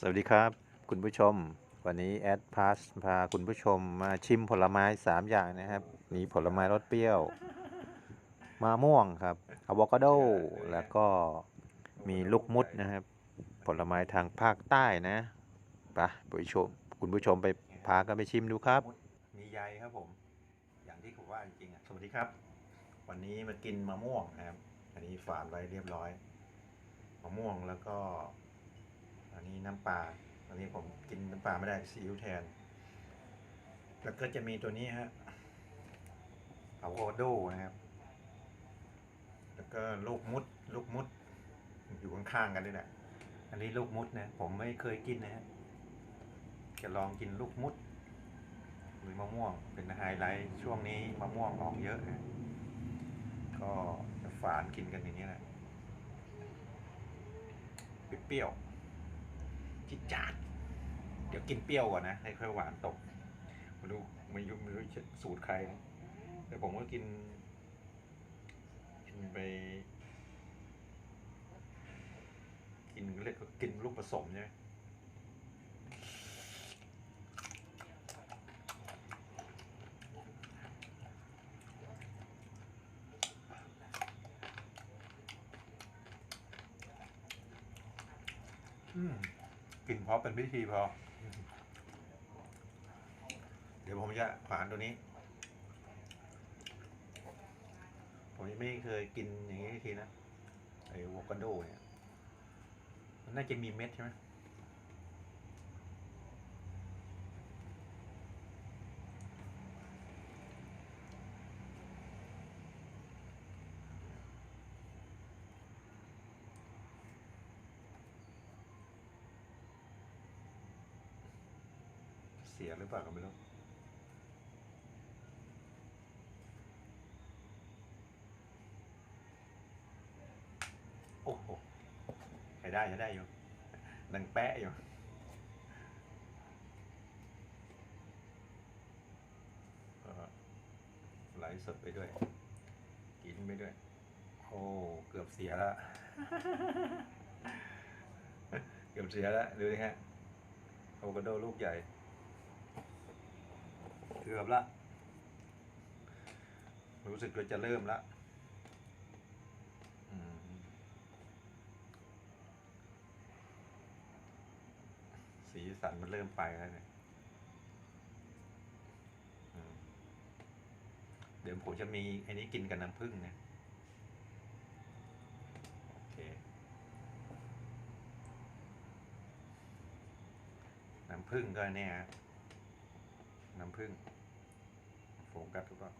สวัสดีครับคุณผู้ชม วันนี้แอดพาสพาคุณผู้ชมมาชิมผลไม้ 3 อย่างนะครับมีผลไม้รสเปรี้ยวมะม่วงครับอะโวคาโดแล้วก็มีลูกมุดนะครับ ผลไม้ทางภาคใต้นะปะผู้ชม คุณผู้ชมไปพากันไปชิมดูครับ มีใยครับผม อย่างที่ผมว่าจริงๆอะสวัสดีครับ วันนี้มากินมะม่วงนะครับ อันนี้ฝานไว้เรียบร้อยมะม่วงแล้วก็ อันนี้น้ำปลาอันนี้ผมกินน้ำปลาไม่ได้ซีอิ๊วแทน แล้วก็จะมีตัวนี้ฮะอะโวคาโดนะครับ แล้วก็ลูกมุดลูกมุด อยู่ข้างๆกันนี่แหละอันนี้ลูกมุดนะผมไม่เคยกินนะฮะจะลองกินลูกมุด หรือมะม่วงเป็นไฮไลท์ช่วงนี้มะม่วงออกเยอะนะก็ฝานกินกันอย่างนี้แหละเปรี้ยวๆ จิจัดเดี๋ยวกินเปรี้ยวก่อนนะให้ค่อยหวานตกไม่รู้ไม่รู้ไม่รู้สูตรใครนะแต่ผมก็กิน กินไป กินเรียกกินลูกผสมใช่ไหมอืม กินพอเป็นพิธีพอ เดี๋ยวผมจะขวานตัวนี้ ผมยังไม่เคยกินอย่างนี้ทีนะไอ้วอกาโดเนี่ย มันน่าจะมีเม็ดใช่ไหม เสียหรือเปล่าก็ไม่รู้โอ้โหใช้ได้ใช้ได้อยู่ดังแปะอยู่ก็ไลสดไปด้วย กินไปด้วย โอ้เกือบเสียล้วเกือบเสียล้วดูดิฮะอโวคาโดลูกใหญ่ เกือบละรู้สึกว่าจะเริ่มละสีสันมันเริ่มไปแล้วเนี่ยเดี๋ยวผมจะมีอ้นี้กินกับน้ำผึ้งนะโอเค น้ำผึ้งก็เนี่ย น้ำผึ้งโฟกัสทุกคน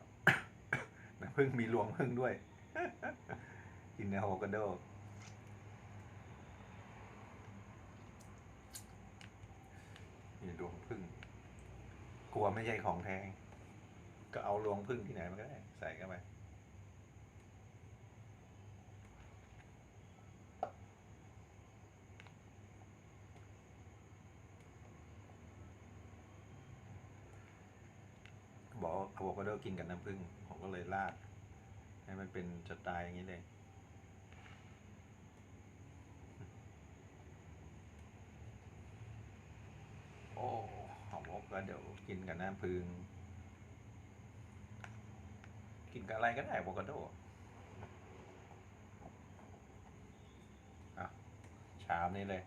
น้ำผึ้งมีรวงผึ้งด้วย กินในโฮกาโดมีรวงผึ้งกลัวไม่ใช่ของแท้ก็เอารวงผึ้งที่ไหนมาก็ได้ ใส่เข้าไป บ อกว่าอะโวคาโดกินกับน้ำผึ้งผมก็เลยราด ให้มันเป็นสไตล์อย่างนี้เลยโอ้หอมก็เดี๋ยวกินกับน้ำพึง กินกับอะไรก็ได้โวคาโดอะชามนี้เลย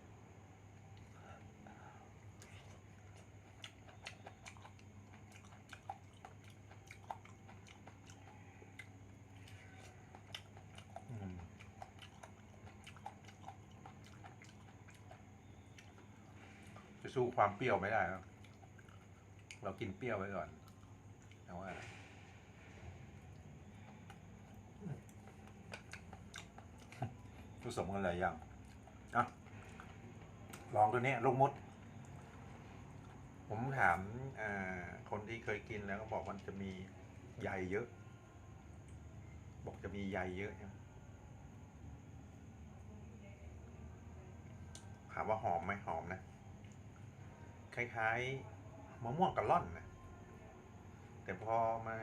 สู้ความเปรี้ยวไม่ได้เรากินเปรี้ยวไว้ก่อนแต่ว่าผสมกันหลายอย่างอะลองตัวนี้ลูกมด ผมถามคนที่เคยกินแล้วก็บอกมันจะมีใยเยอะ บอกจะมีใยเยอะใช่ไหมถามว่าหอมไหมหอมนะ ล้ายๆมะม่วงกะล่อนนะแต่พอมา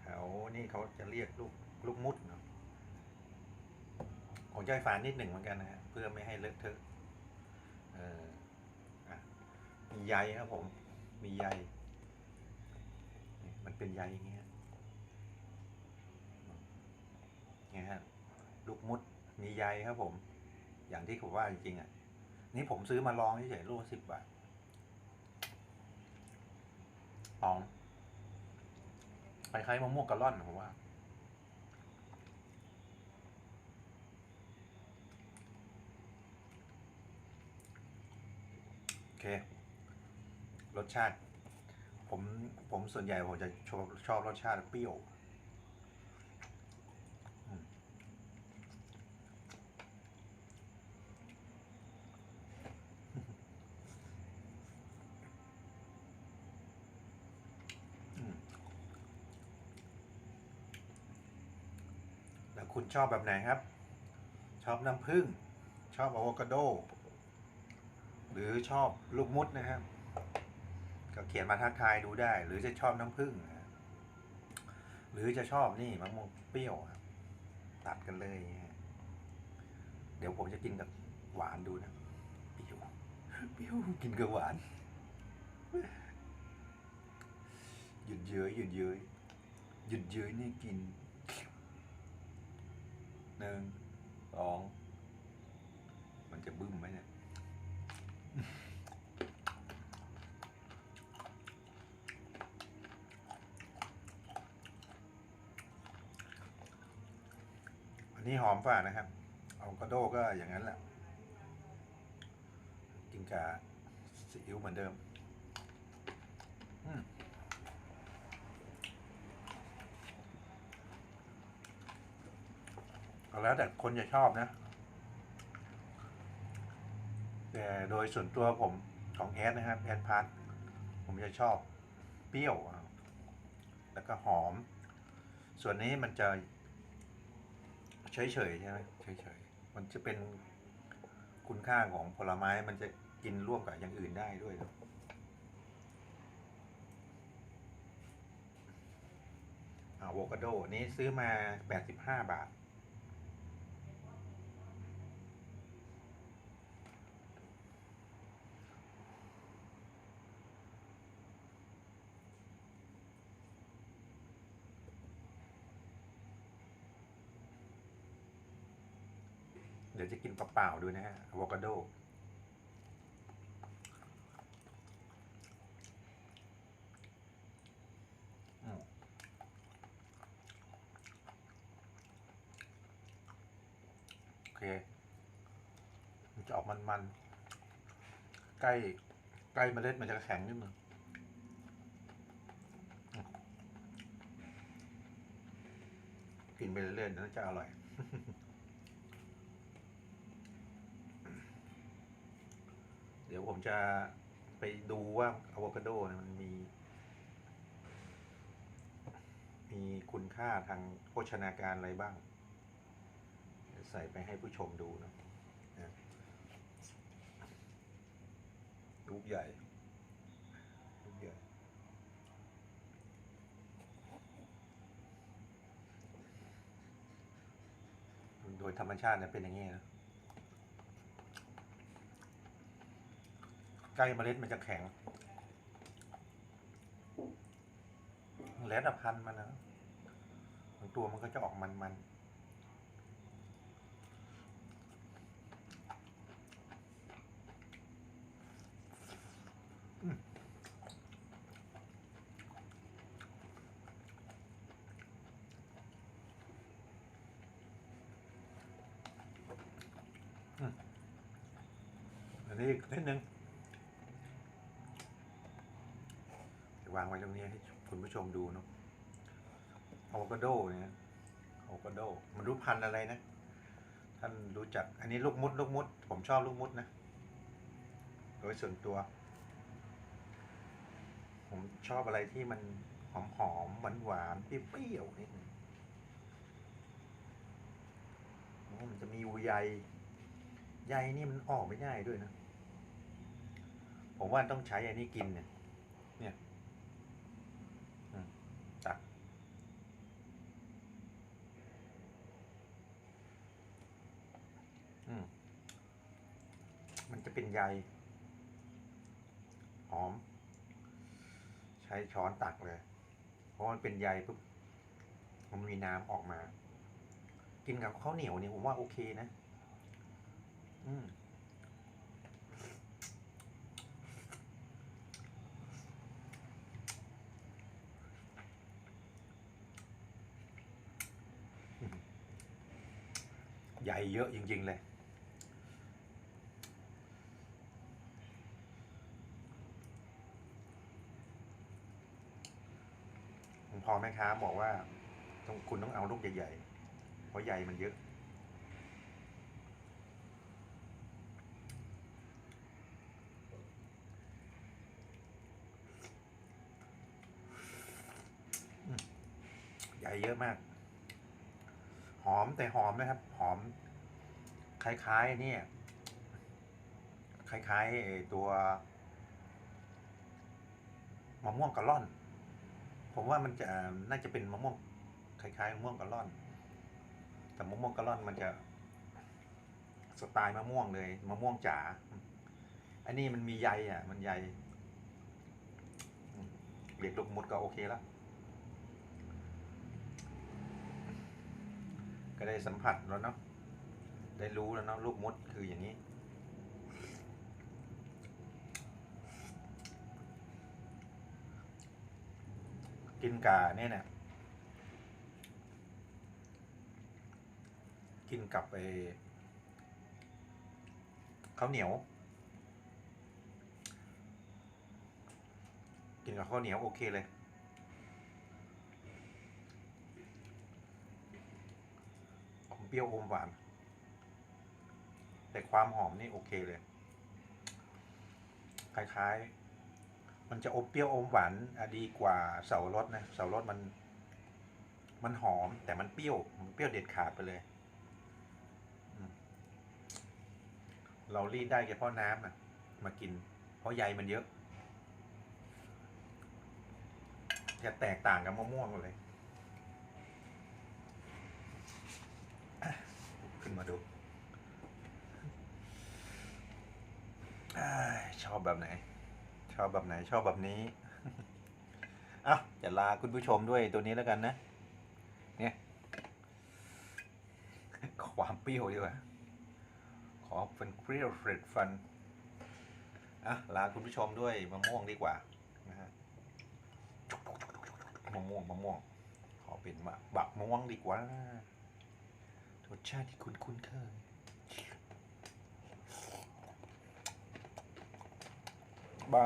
แถวนี่เขาจะเรียกลูกลูกมุดเนาะของใจฝานนิดหนึ่งเหมือนกันนะฮะเพื่อไม่ให้เลอะเทอะเออใยครับผม มีใยมันเป็นใยอย่างเงี้ยเนี่ยฮะลูกมุดมีใยครับผม อย่างที่ผมว่าจริงๆอะนี่ผมซื้อมาลองเฉยๆลูกสิบบาท หองคล้ายๆมะม่วงกะล่อนผมว่า โอเค รสชาติ ผม ผมส่วนใหญ่ผมจะชอบชอบรสชาติเปรี้ยวอืมอืมแล้ว คุณชอบแบบไหนครับ ชอบน้ำผึ้งชอบอะโวคาโด หรือชอบลูกมุดนะครับ ก็เขียนมาทักทายดูได้ หรือจะชอบน้ำผึ้งหรือจะชอบนี่มะม่วงเปรี้ยวครับตัดกันเลย เดี๋ยวผมจะกินกับหวานดูนะเปรี้ยวเปรี้ยวกินกับหวานหยุดเย้ยหยุดเย้ยหยุดเย้ยนี่กิน หนึ่งสองมันจะบึ้มไหมเนี่ยอันนี้หอมฝ่านะครับอะโวคาโดก็อย่างนั้นแหละกินกับซีอิ๊วเหมือนเดิมอืมก็ แล้วแต่คนจะชอบนะ แต่โดยส่วนตัวผมของแอดนะครับแอดพาร์ทผมจะชอบเปรี้ยว แล้วก็หอม ส่วนนี้มันจะเฉยๆใช่ไหมเฉยๆมันจะเป็นคุณค่าของผลไม้มันจะกินร่วมกับอย่างอื่นได้ด้วยนะอะโวคาโดนี้ซื้อมา 85 บาท เดี๋ยวจะกินเปล่าๆดูนะฮะอะโวคาโดอืมโอเค มันจะออกมันๆ ใกล้ ใกล้เมล็ดมันจะแข็งนิดนึงกินไปเรื่อยๆน่าจะอร่อย เดี๋ยว ผมจะไปดูว่าอะโวคาโดเนี่ยมันมี มีคุณค่าทางโภชนาการอะไรบ้าง ใส่ไปให้ผู้ชมดูนะนะลูกใหญ่ลูกใหญ่โดยธรรมชาติเนี่ยเป็นอย่างนี้นะ ใกล้เมล็ดมันจะแข็งแล้วแต่พันธุ์มันนะบางตัวมันก็จะออกมันๆอืมอืมอันนี้อีกนิดนึง จะ วางไว้ตรงนี้ให้คุณผู้ชมดูเนาะอะโวคาโดเนี่ยอะโวคาโดมันรู้พันธ์อะไรนะ ท่านรู้จัก อันนี้ลูกมุด ลูกมุด ผมชอบลูกมุดนะ โดยส่วนตัว ผมชอบอะไรที่มันหอมหอมหวานหวานๆเปรี้ยวๆนิดนึงมันจะมีใยใยนี่มันออกไม่ได้ด้วยนะ ผมว่าต้องใช้อันนี้กินเนี่ย อืมตัก เป็นใยหอม ใช้ช้อนตักเลย เพราะมันเป็นใยปุ๊บมันมีน้ำออกมา กินกับข้าวเหนียวเนี่ยผมว่าโอเคนะ อืมใหญ่เยอะจริง ๆ เลย ผมพ อแม่ค้าบอกว่าต้องคุณต้องเอาลูกใหญ่ๆ เพราะใหญ่มันเยอะ ใหญ่เยอะมาก หอมแต่หอมนะครับ หอม คล้ายๆ เนี่ย คล้ายๆตัวมะม่วงกะล่อน ผมว่ามันจะน่าจะเป็นมะม่วงคล้ายๆมะม่วงกะล่อน แต่มะม่วงกะล่อนมันจะสไตล์มะม่วงเลยมะม่วงจ๋าอันนี้มันมีใยอะ มันใยเรียกลูกมดก็โอเคแล้วก็ได้สัมผัสแล้วเนาะได้รู้แล้วเนาะลูกมดคืออย่างนี้ กินกาเนี่ยนะกินกับไอ้ข้าวเหนียว กินกับข้าวเหนียวโอเคเลย อมเปรี้ยวอมหวาน แต่ความหอมนี่โอเคเลย คล้ายๆ มันจะอมเปรี้ยวอมหวานดีกว่าเสารสนะเสารสมัน มันหอม แต่มันเปรี้ยวมันเปรี้ยวเด็ดขาดไปเลยเรารีดได้แค่พาะน้ำนะมากิน เพราะใยมันเยอะ จะแตกต่างกับมะม่วงเลย ขึ้นมาดูชอบแบบไหน ชอบแบบไหนชอบแบบนี้อะจะลาคุณผู้ชมด้วยตัวนี้แล้วกันนะ เนี่ย ความเปรี้ยวดีกว่า ขอเป็นเปรี้ยวเฟรดฟันอะลาคุณผู้ชมด้วยมะม่วงดีกว่านะฮะมะม่วงมะม่วง ขอเป็นมะบักม่วงดีกว่ารสชาติที่คุณคุ้นเคยบ้า